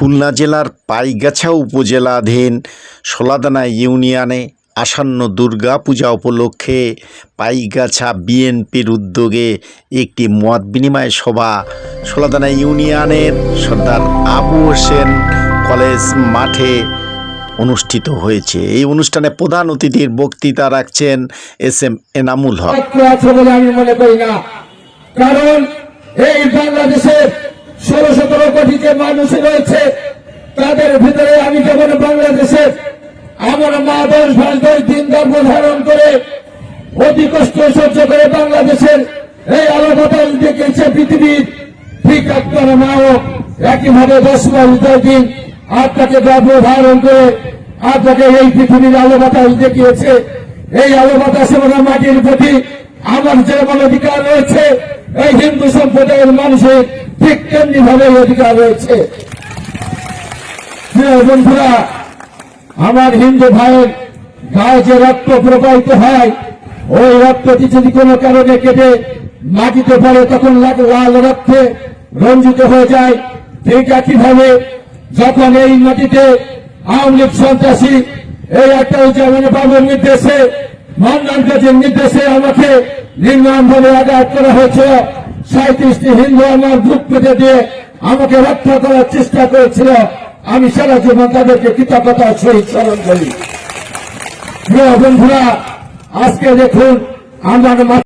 খুলনা জেলার পাইগাছা উপজেলাধীন সোলাদানা ইউনিয়নে আসন্ন দুর্গাপূজা উপলক্ষে পাইগাছা বিএনপির উদ্যোগে একটি মত বিনিময় সভা সোলাদানা ইউনিয়নের সর্দার আবু হোসেন কলেজ মাঠে অনুষ্ঠিত হয়েছে। এই অনুষ্ঠানে প্রধান অতিথির বক্তৃতা রাখছেন এস এম এনামুল হক। কারণ এই বাংলাদেশের ষোলো সতেরো কোটি যে মানুষ তাদের ভিতরে আমি যেমন বাংলাদেশের আমার মা দশ ভাই দশ দিন গর্ভ ধারণ করে অতি কষ্ট সহ্য করে বাংলাদেশের এই আলো বাতাস দেখেছে পৃথিবীর ঠিক আপনার মাও একইভাবে দশ মাস দশ দিন আপনাকে গর্ভ ধারণ করে আপনাকে এই পৃথিবীর আলো বাতাস দেখিয়েছে। এই আলো বাতাস এবং মাটির প্রতি আমার যেমন অধিকার রয়েছে, এই হিন্দু সম্প্রদায়ের মানুষের ঠিক তেমনি ভাবে অধিকার রয়েছে। প্রিয় বন্ধুরা, আমার হিন্দু ভাইয়ের গায়ে যে রক্ত প্রবাহিত হয়, ওই রক্তটি যদি কোনো কারণে কেটে মাটিতে পড়ে, তখন লাল- রক্তে রঞ্জিত হয়ে যায়। ঠিক একইভাবে যখন এই মাটিতে আওয়ামী লীগ সন্ত্রাসী এই একটা উচ্চারণ বাবুর নির্দেশে মন্ডল কাজের নির্দেশে আমাকে নির্মাণ ভাবে আঘাত করা হয়েছিল। সাঁত্রিশটি হিন্দু আমার বুক পেতে দিয়ে আমাকে রক্ষা করার চেষ্টা করেছিল। আমি সারা জীবন তাদেরকে কৃতজ্ঞতা সহিত স্মরণ করি। প্রিয় বন্ধুরা আজকে দেখুন আমার